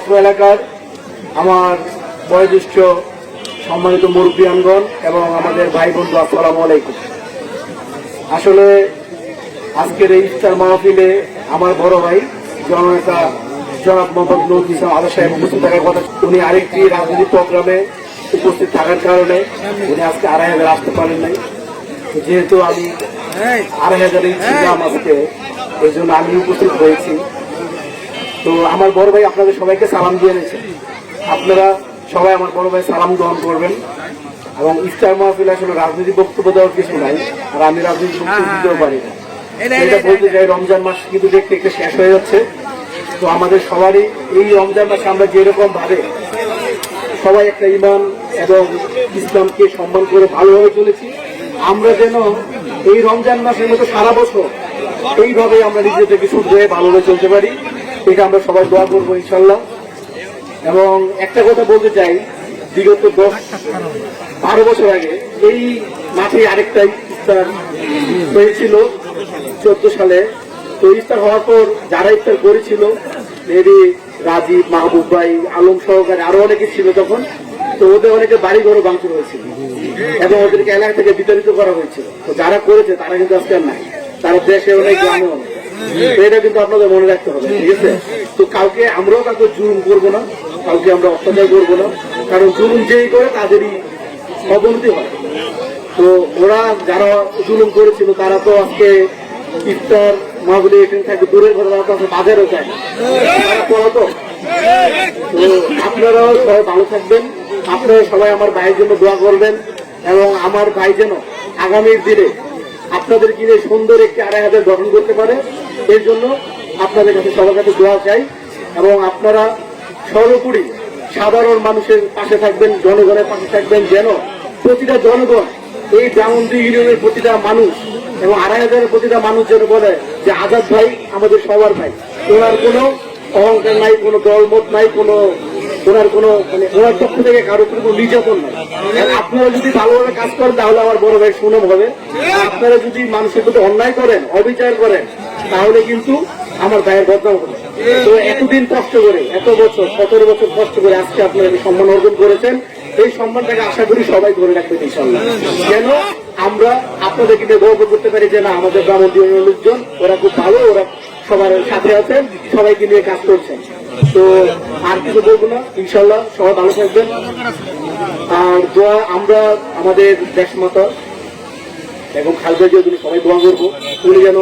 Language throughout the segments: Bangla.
অত্র এলাকার আমার বয়োজ্যেষ্ঠ সম্মানিত মুরব্বিয়ানগণ এবং আমাদের ভাই বন্ধু আসসালামু আলাইকুম। আসলে আজকের এই ইফতার মাহফিলে আমার বড় ভাই, জননেতা জনাব মোহাম্মদ নজরুল ইসলাম আদা সাহেব উপস্থিত থাকার কথা, উনি আরেকটি রাজনৈতিক প্রোগ্রামে উপস্থিত থাকার কারণে উনি আজকে আড়াই হাজার আসতে পারেন নাই। যেহেতু আমি আড়াই হাজারই ছিলাম আজকে এই জন্য আমি উপস্থিত হয়েছি। তো আমার বড় ভাই আপনাদের সবাইকে সালাম দিয়ে এনেছে। আপনারা সবাই আমার বড় ভাই সালাম গ্রহণ করবেন। এবং ইফতার মাহফিল আসলে রাজনৈতিক বক্তব্য দেওয়ার কিছু নাই আর আমি রাজনৈতিক বক্তব্য দিতেও পারি না। এটা বলতে চাই রমজান মাস কিন্তু দেখতে একটু শেষ হয়ে যাচ্ছে। তো আমাদের সবারই এই রমজান মাসে আমরা যেরকম ভাবে সবাই একটা ইমান এবং ইসলামকে সম্মান করে ভালোভাবে চলেছি আমরা যেন এই রমজান মাসের মতো সারা বছর এইভাবে আমরা নিজেদেরকে শুধরে ভালোভাবে চলতে পারি। এটা আমরা সবাই দোয়া করব ইনশাল্লাহ। এবং একটা কথা বলতে চাই, বিগত দশ, বারো বছর আগে এই মাঠে আরেকটা ইফতার হয়েছিল, চোদ্দ সালে। তো ইফতার হওয়ার পর যারা ইফতার করেছিল মেবি রাজীব, মাহবুব ভাই, আলম সহকারে আরও অনেকে ছিল তখন। তো ওদের অনেকে বাড়ি ঘরও ভাঙচুর হয়েছিল এবং ওদেরকে এলাকা থেকে বিতাড়িত করা হয়েছিল। তো যারা করেছে, তারা কিন্তু আজকে নাই। তারা দেশে অনেক গ্রামে অনেক। এটা কিন্তু আপনাদের মনে রাখতে হবে ঠিক আছে? তো কাউকে আমরাও কাউকে জুলুম করব না কাউকে আমরা অত্যাচার করব না কারণ জুলুম যেই করে তাদেরই অবনতি হয়। তো ওরা যারা জুলুম করেছিল তারা তো আজকে ইফতার মাহবুলি এখানে থাকে দূরের কথা তারা তো বাজারও যায়। তারা পড়াতো তো আপনারাও সবাই ভালো থাকবেন আপনারা সবাই আমার ভাইয়ের জন্য দোয়া করবেন এবং আমার ভাই যেন আগামীর দিনে আপনাদের কিনে সুন্দর একটি আড়াই হাজার গঠন করতে পারে। এর জন্য আপনাদের কাছে সবার কাছে দোয়া চাই এবং আপনারা সর্বোপরি সাধারণ মানুষের পাশে থাকবেন, জনগণের পাশে থাকবেন যেন প্রতিটা জনগণ এই ব্রাহ্মণদি ইউনিয়নের প্রতিটা মানুষ এবং আড়াই হাজারের প্রতিটা মানুষ যেন বলে যে আজাদ ভাই আমাদের সবার ভাই। ওনার কোনো অহংকার নাই, কোনো দলমত নাই, কোনো ওনার কোনো মানে ওনার পক্ষ থেকে কারও কোনো নির্যাতন আর আপনারা যদি ভালোভাবে কাজ করেন, তাহলে আমার বড় ভাই সুনাম হবে। আপনারা যদি মানুষের প্রতি অন্যায় করেন, অবিচার করেন, তাহলে কিন্তু আমার ভাইয়ের বদনাম হবে। তো এতদিন কষ্ট করে, এত বছর, সতেরো বছর কষ্ট করে আজকে আপনারা সম্মান অর্জন করেছেন, এই সম্মানটাকে আশা করি সবাই ধরে রাখবেন ইনশাল্লাহ যেন আমরা আপনাদেরকে নিয়ে গর্ব করতে পারি যে, না, আমাদের গ্রামীণ লোকজন, ওরা খুব ভালো, ওরা সবার সাথে আছেন, সবাইকে নিয়ে কাজ করছেন। তো আর কিছু বলব না ইনশাল্লাহ সবাই ভালো থাকবেন। আর দোয়া আমরা আমাদের দেশ মাতা এবং খালদা জিয়ার জন্য সবাই দোয়া করব, উনি যেন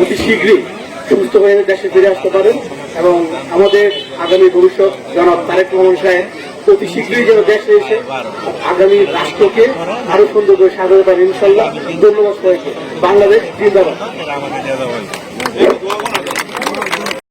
অতি শীঘ্রই সুস্থ হয়ে দেশে ফিরে আসতে পারেন এবং আমাদের আগামী ভবিষ্যৎ, জনাব তারেক রহমান সাহেব অতি শীঘ্রই যেন দেশে এসে আগামী রাষ্ট্রকে আরও সুন্দর করে সাজাতে পারেন ইনশাল্লাহ ধন্যবাদ সবাইকে। বাংলাদেশ জিন্দাবাদ।